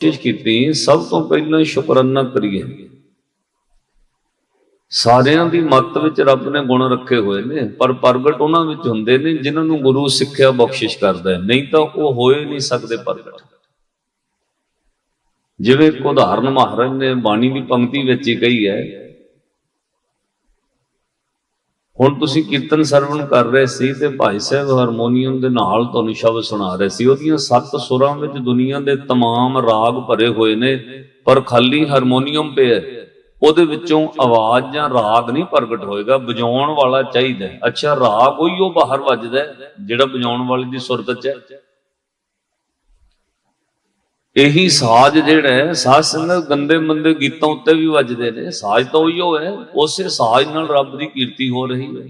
ਕੋਸ਼ਿਸ਼ ਕੀਤੀ, ਸਭ ਤੋਂ ਪਹਿਲਾਂ ਸ਼ੁਕਰਾਨਾ ਕਰੀਏ। ਸਾਰਿਆਂ ਦੀ ਮੱਤ ਵਿੱਚ ਰੱਬ ਨੇ ਗੁਣ ਰੱਖੇ ਹੋਏ ਨੇ, ਪਰ ਪ੍ਰਗਟ ਉਹਨਾਂ ਵਿੱਚ ਹੁੰਦੇ ਨੇ ਜਿਨ੍ਹਾਂ ਨੂੰ ਗੁਰੂ ਸਿੱਖਿਆ ਬਖਸ਼ਿਸ਼ ਕਰਦਾ ਹੈ। ਨਹੀਂ ਤਾਂ ਉਹ ਹੋਏ ਨਹੀਂ ਸਕਦੇ ਪ੍ਰਗਟ। ਜਿਵੇਂ ਇੱਕ ਉਦਾਹਰਨ ਮਹਾਰਾਜ ਨੇ ਬਾਣੀ ਦੀ ਪੰਕਤੀ ਵਿੱਚ ਹੀ ਕਹੀ ਹੈ ਹੁਣ ਤੁਸੀਂ ਕੀਰਤਨ ਸਰਵਣ ਕਰ ਰਹੇ ਸੀ ਤੇ ਭਾਈ ਸਾਹਿਬ ਹਾਰਮੋਨੀਅਮ ਦੇ ਨਾਲ ਤੁਹਾਨੂੰ ਸ਼ਬਦ ਸੁਣਾ ਰਹੇ ਸੀ ਉਹਦੀਆਂ ਸੱਤ ਸੁਰਾਂ ਵਿੱਚ ਦੁਨੀਆ ਦੇ तमाम ਰਾਗ ਭਰੇ ਹੋਏ ਨੇ ਪਰ ਖਾਲੀ ਹਾਰਮੋਨੀਅਮ ਪਿਆ ਹੈ। ਉਹਦੇ ਵਿੱਚੋਂ ਆਵਾਜ਼ ਜਾਂ ਰਾਗ ਨਹੀਂ ਪ੍ਰਗਟ ਹੋਏਗਾ ਵਜਾਉਣ ਵਾਲਾ ਚਾਹੀਦਾ ਹੈ। ਅੱਛਾ ਰਾਗ ਉਹੀ ਉਹ ਬਾਹਰ ਵੱਜਦਾ ਹੈ, ਜਿਹੜਾ ਵਜਾਉਣ ਵਾਲੇ ਦੀ ਸੁਰਤ 'ਚ ਹੈ ਇਹੀ ਸਾਜ਼ ਜਿਹੜਾ ਹੈ, ਸਾਜ਼ ਸੰਗਤ ਗੰਦੇ ਮੰਦੇ ਗੀਤਾਂ ਉੱਤੇ ਵੀ ਵੱਜਦੇ ਨੇ, ਸਾਜ਼ ਤਾਂ ਉਹੀ ਹੋ ਉਸੇ ਸਾਜ਼ ਨਾਲ ਰੱਬ ਦੀ ਕੀਰਤੀ ਹੋ ਰਹੀ ਹੈ।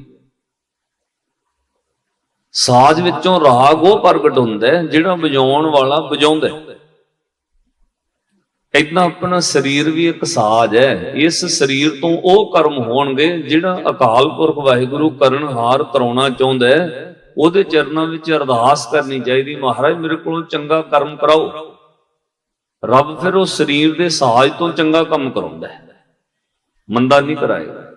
ਸਾਜ਼ ਵਿੱਚੋਂ ਰਾਗ ਉਹ ਪ੍ਰਗਟ ਹੁੰਦਾ ਜਿਹੜਾ ਵਜਾਉਣ ਵਾਲਾ ਵਜਾਉਂਦਾ ਇਦਾਂ ਆਪਣਾ ਸਰੀਰ ਵੀ ਇੱਕ ਸਾਜ਼ ਹੈ, ਇਸ ਸਰੀਰ ਤੋਂ ਉਹ ਕਰਮ ਹੋਣਗੇ, ਜਿਹੜਾ ਅਕਾਲ ਪੁਰਖ ਵਾਹਿਗੁਰੂ ਕਰਨਹਾਰ ਕਰਾਉਣਾ ਚਾਹੁੰਦਾ ਹੈ, ਉਹਦੇ ਚਰਨਾਂ ਵਿੱਚ ਅਰਦਾਸ ਕਰਨੀ ਚਾਹੀਦੀ, ਮਹਾਰਾਜ ਮੇਰੇ ਕੋਲੋਂ ਚੰਗਾ ਕਰਮ ਕਰਾਓ। ਰੱਬ ਫਿਰ ਉਹ ਸਰੀਰ ਦੇ ਸਾਜ਼ ਤੋਂ ਚੰਗਾ ਕੰਮ ਕਰਾਉਂਦਾ ਹੈ। ਮੰਦਾ ਨਹੀਂ ਕਰਾਏਗਾ।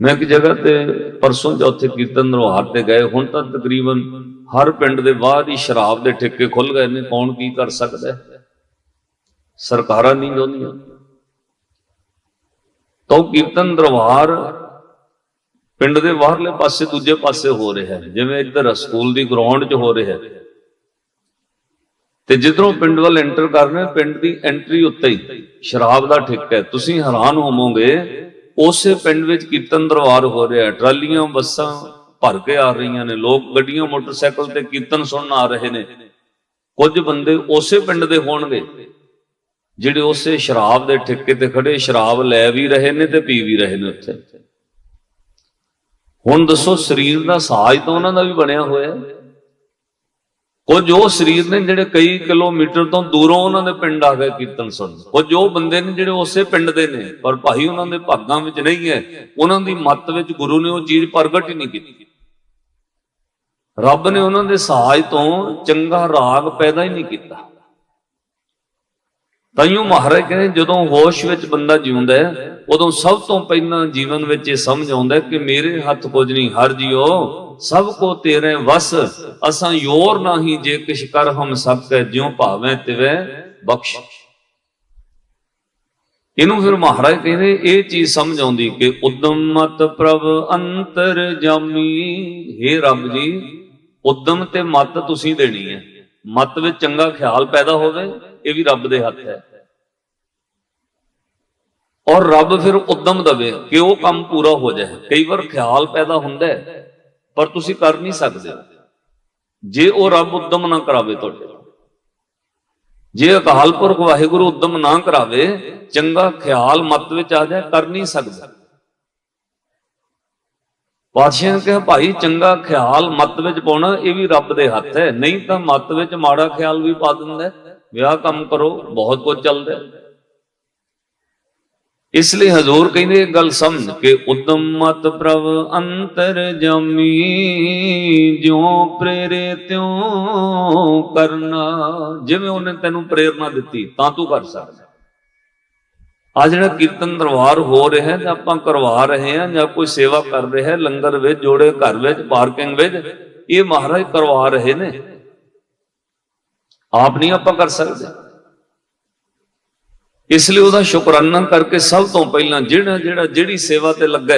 ਮੈਂ ਇੱਕ ਜਗ੍ਹਾ ਤੇ ਪਰਸੋਂ ਚੌਥੇ ਕੀਰਤਨ ਦਰਬਾਰ ਤੇ ਗਏ, ਹੁਣ ਤਾਂ ਤਕਰੀਬਨ ਹਰ ਪਿੰਡ ਦੇ ਬਾਹਰ ਹੀ ਸ਼ਰਾਬ ਦੇ ਠੇਕੇ ਖੁੱਲ ਗਏ ਨੇ, ਕੌਣ ਕੀ ਕਰ ਸਕਦਾ ਸਰਕਾਰਾਂ ਨਹੀਂ ਚਾਹੁੰਦੀਆਂ। ਤਾਂ ਉਹ ਕੀਰਤਨ ਦਰਬਾਰ ਪਿੰਡ ਦੇ ਬਾਹਰਲੇ ਪਾਸੇ, ਦੂਜੇ ਪਾਸੇ ਹੋ ਰਿਹਾ ਹੈ। ਜਿਵੇਂ ਇੱਧਰ ਸਕੂਲ ਦੀ ਗਰਾਊਂਡ 'ਚ ਹੋ ਰਿਹਾ ਹੈ। ਤੇ ਜਿੱਧਰੋਂ ਪਿੰਡ ਵੱਲ ਐਂਟਰ ਕਰਨਾ, ਪਿੰਡ ਦੀ ਐਂਟਰੀ ਉੱਤੇ ਹੀ। ਸ਼ਰਾਬ ਦਾ ਠੇਕਾ ਹੈ। ਤੁਸੀਂ ਹੈਰਾਨ ਹੋਵੋਗੇ, ਉਸੇ ਪਿੰਡ ਵਿੱਚ ਕੀਰਤਨ ਦਰਬਾਰ ਹੋ ਰਿਹਾ ਟਰਾਲੀਆਂ, ਬੱਸਾਂ ਭਰ ਕੇ ਆ ਰਹੀਆਂ ਨੇ। ਲੋਕ ਗੱਡੀਆਂ, ਮੋਟਰਸਾਈਕਲ ਤੇ ਕੀਰਤਨ ਸੁਣਨ ਆ ਰਹੇ ਨੇ। ਕੁਝ ਬੰਦੇ ਉਸੇ ਪਿੰਡ ਦੇ ਹੋਣਗੇ, ਜਿਹੜੇ ਉਸੇ ਸ਼ਰਾਬ ਦੇ ਠੇਕੇ ਤੇ ਖੜੇ, ਸ਼ਰਾਬ ਲੈ ਵੀ ਰਹੇ ਨੇ ਤੇ ਪੀ ਵੀ ਰਹੇ ਨੇ ਉੱਥੇ। ਹੁਣ ਦੱਸੋ, ਸਰੀਰ ਦਾ ਸਾਜ਼ ਤਾਂ ਉਹਨਾਂ ਦਾ ਵੀ ਬਣਿਆ ਹੋਇਆ ਹੈ। ਕੁਝ ਉਹ ਸਰੀਰ ਨੇ ਜਿਹੜੇ ਕਈ ਕਿਲੋਮੀਟਰ ਤੋਂ ਦੂਰੋਂ ਉਹਨਾਂ ਦੇ ਪਿੰਡ ਆ ਕੇ ਕੀਰਤਨ ਸੁਣਨ। ਕੁਝ ਉਹ ਬੰਦੇ ਨੇ ਜਿਹੜੇ ਉਸੇ ਪਿੰਡ ਦੇ ਨੇ, ਪਰ ਭਾਈ ਉਹਨਾਂ ਦੇ ਭਾਗਾਂ ਵਿੱਚ ਨਹੀਂ ਹੈ। ਉਹਨਾਂ ਦੀ ਮੱਤ ਵਿੱਚ ਗੁਰੂ ਨੇ ਉਹ ਚੀਜ਼ ਪ੍ਰਗਟ ਹੀ ਨਹੀਂ ਕੀਤੀ। ਰੱਬ ਨੇ ਉਹਨਾਂ ਦੇ ਸਾਜ਼ ਤੋਂ ਚੰਗਾ ਰਾਗ ਪੈਦਾ ਹੀ ਨਹੀਂ ਕੀਤਾ। ਤਾਈਓ ਮਹਾਰਾਜ ਕਹਿੰਦੇ, ਜਦੋਂ ਹੋਸ਼ ਵਿੱਚ ਬੰਦਾ ਜਿਉਂਦਾ ਹੈ, ਉਦੋਂ ਸਭ ਤੋਂ ਪਹਿਲਾਂ ਜੀਵਨ ਵਿੱਚ ਇਹ ਸਮਝ ਆਉਂਦਾ ਕਿ ਮੇਰੇ ਹੱਥ ਕੁਝ ਨਹੀਂ, ਹਰ ਜੀਓ ਸਭ ਕੋ ਤੇਰੇ ਵਸ, ਅਸਾਂ ਯੋਰ ਨਹੀਂ ਜੇ ਕਿਛ ਕਰ ਹਮ ਸਕੈ ਜਿਉ ਭਾਵੇਂ ਤਿਵੈ ਬਖਸ਼। ਇਹਨੂੰ ਫਿਰ ਮਹਾਰਾਜ ਕਹਿੰਦੇ, ਇਹ ਚੀਜ਼ ਸਮਝ ਆਉਂਦੀ ਕਿ ਉਦਮ ਮਤ ਪ੍ਰਭ ਅੰਤਰ ਜਾਮੀ। हे ਰੱਬ ਜੀ, ਉਦਮ ਤੇ ਮਤ ਤੁਸੀਂ ਦੇਣੀ ਹੈ। ਮਤ ਵਿੱਚ ਚੰਗਾ ਖਿਆਲ ਪੈਦਾ ਹੋਵੇ, ਇਹ ਵੀ ਰੱਬ ਦੇ ਹੱਥ ਹੈ। ਔਰ ਰੱਬ ਫਿਰ ਉਦਮ ਦਵੇ ਕਿ ਉਹ ਕੰਮ ਪੂਰਾ ਹੋ ਜਾਏ। ਕਈ ਵਾਰ ਖਿਆਲ ਪੈਦਾ ਹੁੰਦਾ ਹੈ। ਪਰ ਤੁਸੀਂ ਕਰ ਨਹੀਂ ਸਕਦੇ। ਜੇ ਉਹ ਰੱਬ ਉਦਮ ਨਾ ਕਰਾਵੇ ਤੁਹਾਡੇ ਤੋਂ। ਜੇ ਅਕਾਲ ਪੁਰਖ ਵਾਹਿਗੁਰੂ ਉਦਮ ਨਾ ਕਰਾਵੇ, ਚੰਗਾ ਖਿਆਲ ਮਤ ਵਿੱਚ ਆ ਜਾਏ, ਕਰ ਨਹੀਂ ਸਕਦਾ। ਪਾਤਸ਼ਾਹ ਨੇ ਕਿਹਾ, ਭਾਈ, ਚੰਗਾ ਖਿਆਲ ਮਤ ਵਿੱਚ ਪਾਉਣਾ, ਇਹ ਵੀ ਰੱਬ ਦੇ ਹੱਥ ਹੈ। ਨਹੀਂ ਤਾਂ ਮਤ ਵਿੱਚ ਮਾੜਾ ਖਿਆਲ ਵੀ ਪਾ ਦਿੰਦਾ ਵਿਆਹ ਕੰਮ ਕਰੋ, ਬਹੁਤ ਕੁਝ ਚੱਲਦਾ ਇਸ ਲਈ ਹਜ਼ੂਰ ਕਹਿੰਦੇ ਇਹ ਗੱਲ ਸਮਝ ਕੇ ਉਦਮ ਮਤ ਪ੍ਰਭ ਅੰਤਰ ਜਮੀ, ਜਿਉ ਪ੍ਰੇਰੇ ਤਿਉ ਕਰਨਾ। ਜਿਵੇਂ ਉਹਨੇ ਤੈਨੂੰ ਪ੍ਰੇਰਣਾ ਦਿੱਤੀ, ਤਾਂ ਤੂੰ ਕਰ ਸਕਦਾ। ਆ ਜਿਹੜਾ ਕੀਰਤਨ ਦਰਬਾਰ ਹੋ ਰਿਹਾ ਹੈ ਜਾਂ ਆਪਾਂ ਕਰਵਾ ਰਹੇ ਹਾਂ, ਜਾਂ ਕੋਈ ਸੇਵਾ ਕਰ ਰਿਹਾ ਹੈ, ਲੰਗਰ ਵਿੱਚ, ਜੋੜੇ ਘਰ ਵਿੱਚ, ਪਾਰਕਿੰਗ ਵਿੱਚ, ਇਹ ਮਹਾਰਾਜ ਕਰਵਾ ਰਹੇ ਨੇ। ਆਪ ਨਹੀਂ ਆਪਾਂ ਕਰ ਸਕਦੇ। ਇਸ ਲਈ ਉਹਦਾ ਸ਼ੁਕਰਾਨਾ ਕਰਕੇ ਸਭ ਤੋਂ ਪਹਿਲਾਂ ਜਿਹੜਾ ਜਿਹੜਾ ਜਿਹੜੀ ਸੇਵਾ ਤੇ ਲੱਗਾ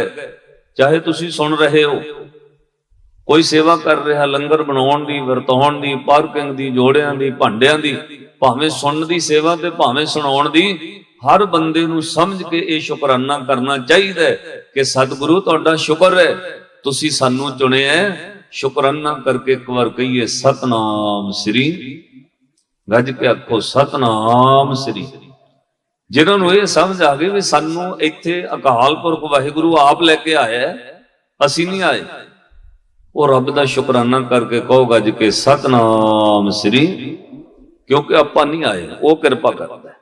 ਚਾਹੇ ਤੁਸੀਂ ਸੁਣ ਰਹੇ ਹੋ, ਕੋਈ ਸੇਵਾ ਕਰ ਰਿਹਾ, ਲੰਗਰ ਬਣਾਉਣ ਦੀ, ਵਰਤਾਉਣ ਦੀ, ਪਾਰਕਿੰਗ ਦੀ, ਜੋੜਿਆਂ ਦੀ, ਭਾਂਡਿਆਂ ਦੀ, ਭਾਵੇਂ ਸੁਣਨ ਦੀ ਸੇਵਾ ਤੇ ਭਾਵੇਂ ਸੁਣਾਉਣ ਦੀ, ਹਰ ਬੰਦੇ ਨੂੰ ਸਮਝ ਕੇ ਇਹ ਸ਼ੁਕਰਾਨਾ ਕਰਨਾ ਚਾਹੀਦਾ ਹੈ ਕਿ ਸਤਿਗੁਰੂ ਤੁਹਾਡਾ ਸ਼ੁਕਰ ਹੈ, ਤੁਸੀਂ ਸਾਨੂੰ ਚੁਣਿਆ ਹੈ। ਸ਼ੁਕਰਾਨਾ ਕਰਕੇ ਇੱਕ ਵਾਰ ਕਹੀਏ, ਸਤਨਾਮ ਸ੍ਰੀ, ਗੱਜ ਕੇ ਆਖੋ, ਸਤਨਾਮ ਸ੍ਰੀ ਜਿਨ੍ਹਾਂ ਨੂੰ ਇਹ ਸਮਝ ਆ ਗਈ ਵੀ ਸਾਨੂੰ ਇੱਥੇ ਅਕਾਲ ਪੁਰਖ ਵਾਹਿਗੁਰੂ ਆਪ ਲੈ ਕੇ ਆਇਆ ਅਸੀਂ ਨਹੀਂ ਆਏ। ਉਹ ਰੱਬ ਦਾ ਸ਼ੁਕਰਾਨਾ ਕਰਕੇ ਕਹੋ ਗੱਜ ਕੇ ਸਤਨਾਮ ਸ੍ਰੀ, ਕਿਉਂਕਿ ਆਪਾਂ ਨਹੀਂ ਆਏ, ਉਹ ਕਿਰਪਾ ਕਰਦਾ